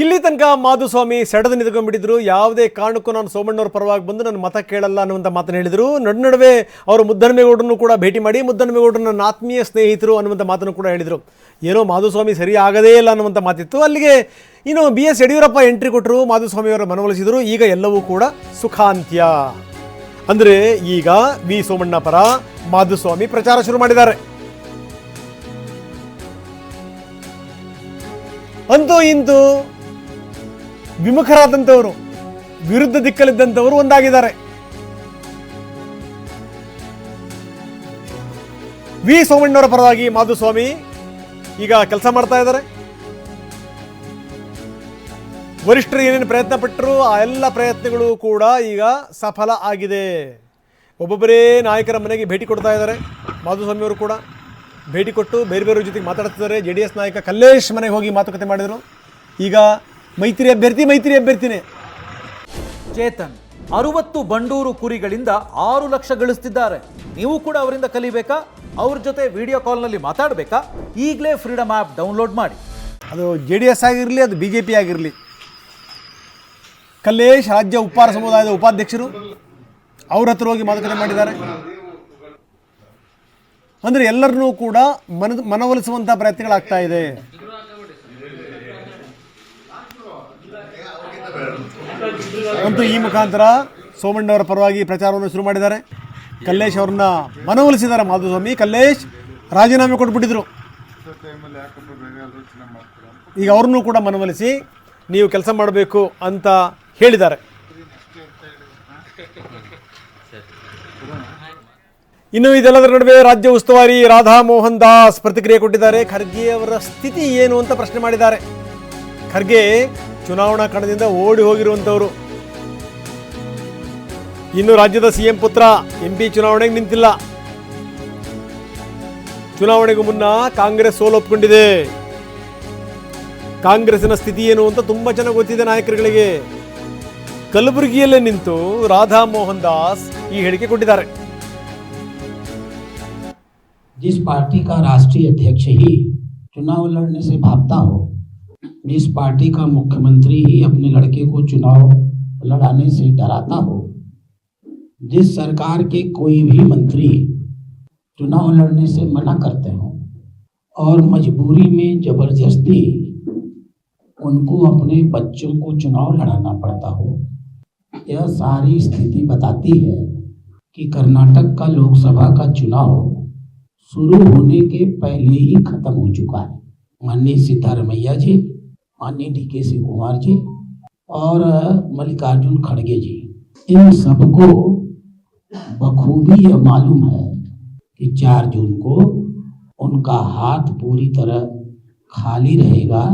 ಇಲ್ಲಿ ತನಕ ಮಾಧುಸ್ವಾಮಿ ಸೆಡದು ನಿಂತ್ಕೊಂಡ್ಬಿಟ್ಟಿದ್ರು. ಯಾವುದೇ ಕಾರಣಕ್ಕೂ ನಾನು ಸೋಮಣ್ಣವ್ರ ಪರವಾಗಿ ಬಂದು ನನ್ನ ಮತ ಕೇಳಲ್ಲ ಅನ್ನುವಂಥ ಮಾತನ್ನು ಹೇಳಿದರು. ನಡು ನಡುವೆ ಅವರು ಮುದ್ದನಮೇಗೌಡರನ್ನು ಕೂಡ ಭೇಟಿ ಮಾಡಿ ಮುದ್ದನಮೇಗೌಡರು ನನ್ನ ಆತ್ಮೀಯ ಸ್ನೇಹಿತರು ಅನ್ನುವಂಥ ಮಾತನ್ನು ಕೂಡ ಹೇಳಿದರು. ಏನೋ ಮಾಧುಸ್ವಾಮಿ ಸರಿ ಆಗದೇ ಇಲ್ಲ ಅನ್ನುವಂಥ ಮಾತಿತ್ತು. ಅಲ್ಲಿಗೆ ಇನ್ನು ಬಿ ಎಸ್ ಯಡಿಯೂರಪ್ಪ ಎಂಟ್ರಿ ಕೊಟ್ಟರು. ಮಾಧುಸ್ವಾಮಿಯವರ ಮನವೊಲಿಸಿದರು. ಈಗ ಎಲ್ಲವೂ ಕೂಡ ಸುಖಾಂತ್ಯ. ಅಂದರೆ ಈಗ ವಿ ಸೋಮಣ್ಣ ಪರ ಮಾಧುಸ್ವಾಮಿ ಪ್ರಚಾರ ಶುರು ಮಾಡಿದ್ದಾರೆ. ಅಂತೂ ಇಂತೂ ವಿಮುಖರಾದಂಥವರು, ವಿರುದ್ಧ ದಿಕ್ಕಲ್ಲಿದ್ದಂಥವರು ಒಂದಾಗಿದ್ದಾರೆ. ವಿ. ಸೋಮಣ್ಣವರ ಪರವಾಗಿ ಮಾಧುಸ್ವಾಮಿ ಈಗ ಕೆಲಸ ಮಾಡ್ತಾ ಇದ್ದಾರೆ. ವರಿಷ್ಠರು ಏನೇನು ಪ್ರಯತ್ನ ಪಟ್ಟರು, ಆ ಎಲ್ಲ ಪ್ರಯತ್ನಗಳು ಕೂಡ ಈಗ ಸಫಲ ಆಗಿದೆ. ಒಬ್ಬೊಬ್ಬರೇ ನಾಯಕರ ಮನೆಗೆ ಭೇಟಿ ಕೊಡ್ತಾ ಇದ್ದಾರೆ. ಮಾಧುಸ್ವಾಮಿಯವರು ಕೂಡ ಭೇಟಿ ಕೊಟ್ಟು ಬೇರೆ ಬೇರೆ ಜೊತೆಗೆ ಮಾತಾಡ್ತಿದ್ದಾರೆ. ಜೆ ಎಸ್ ನಾಯಕ ಕಲ್ಲೇಶ್ ಮನೆಗೆ ಹೋಗಿ ಮಾತುಕತೆ ಮಾಡಿದರು. ಈಗ ಮೈತ್ರಿ ಅಭ್ಯರ್ಥಿ, ಮೈತ್ರಿ ಅಭ್ಯರ್ಥಿನೇ. ಚೇತನ್, ಅರುವತ್ತು ಬಂಡೂರು ಕುರಿಗಳಿಂದ ಆರು ಲಕ್ಷ ಗಳಿಸ್ತಿದ್ದಾರೆ. ನೀವು ಕೂಡ ಅವರಿಂದ ಕಲಿಬೇಕಾ? ಅವ್ರ ಜೊತೆ ವಿಡಿಯೋ ಕಾಲ್ನಲ್ಲಿ ಮಾತಾಡಬೇಕಾ? ಈಗಲೇ ಫ್ರೀಡಮ್ ಆ್ಯಪ್ ಡೌನ್ಲೋಡ್ ಮಾಡಿ. ಅದು ಜೆ ಡಿ ಎಸ್ ಆಗಿರಲಿ, ಅದು ಬಿ ಜೆ ಪಿ ಆಗಿರಲಿ. ಕಲ್ಲೇಶ್ ರಾಜ್ಯ ಉಪ್ಪಾರ ಸಮುದಾಯದ ಉಪಾಧ್ಯಕ್ಷರು ಅವ್ರ ಹತ್ರ ಹೋಗಿ ಮಾತುಕತೆ ಮಾಡಿದ್ದಾರೆ. ಅಂದರೆ ಎಲ್ಲರನ್ನೂ ಕೂಡ ಮನ ಮನವೊಲಿಸುವಂಥ ಪ್ರಯತ್ನಗಳಾಗ್ತಾ ಇದೆ. ಅಂತೂ ಈ ಮುಖಾಂತರ ಸೋಮಣ್ಣವರ ಪರವಾಗಿ ಪ್ರಚಾರವನ್ನು ಶುರು ಮಾಡಿದ್ದಾರೆ. ಕಲ್ಲೇಶ್ ಅವ್ರನ್ನ ಮನವೊಲಿಸಿದ್ದಾರೆ ಮಾಧುಸ್ವಾಮಿ. ಕಲ್ಲೇಶ್ ರಾಜೀನಾಮೆ ಕೊಟ್ಬಿಟ್ಟಿದ್ರು. ಈಗ ಅವ್ರನ್ನೂ ಕೂಡ ಮನವೊಲಿಸಿ ನೀವು ಕೆಲಸ ಮಾಡಬೇಕು ಅಂತ ಹೇಳಿದ್ದಾರೆ. ಇನ್ನು ಇದೆಲ್ಲದರ ನಡುವೆ ರಾಜ್ಯ ಉಸ್ತುವಾರಿ ರಾಧಾ ಮೋಹನ್ ದಾಸ್ ಪ್ರತಿಕ್ರಿಯೆ ಕೊಟ್ಟಿದ್ದಾರೆ. ಖರ್ಗೆ ಅವರ ಸ್ಥಿತಿ ಏನು ಅಂತ ಪ್ರಶ್ನೆ ಮಾಡಿದ್ದಾರೆ. ಖರ್ಗೆ ಚುನಾವಣಾ ಕಣದಿಂದ ಓಡಿ ಹೋಗಿರುವಂಥವರು ಇನ್ನು ರಾಜ್ಯದ ಸಿಎಂ ಪುತ್ರ ಎಂ ಪಿ ಚುನಾವಣೆಗೆ ನಿಂತಿಲ್ಲ ಚುನಾವಣೆಗೂ ಮುನ್ನ ಕಾಂಗ್ರೆಸ್ ಸೋಲೊಪ್ಕೊಂಡಿದೆ ಕಾಂಗ್ರೆಸ್ಸಿನ ಸ್ಥಿತಿ ಏನು ಅಂತ ತುಂಬಾ ಚೆನ್ನಾಗಿ ಗೊತ್ತಿದೆ ನಾಯಕರುಗಳಿಗೆ ಕಲಬುರಗಿಯಲ್ಲೇ ನಿಂತು ರಾಧಾ ಮೋಹನ್ ದಾಸ್ ಈ ಹೇಳಿಕೆ ಕೊಟ್ಟಿದ್ದಾರೆ जिस पार्टी का राष्ट्रीय अध्यक्ष ही चुनाव लड़ने से भागता हो जिस पार्टी का मुख्यमंत्री ही अपने लड़के को चुनाव लड़ाने से डराता हो। जिस सरकार के कोई भी मंत्री चुनाव लड़ने से मना करते हो और मजबूरी में ज़बरदस्ती उनको अपने बच्चों को चुनाव लड़ाना पड़ता हो, यह सारी स्थिति बताती है कि कर्नाटक का लोकसभा का चुनाव शुरू होने के पहले ही खत्म हो चुका है। माननीय सिद्धारमैया जी, माननीय डी के सिंह कुमार जी और मल्लिकार्जुन खड़गे जी। इन सबको बखूबी यह मालूम है कि चार जून को उनका हाथ पूरी तरह खाली रहेगा।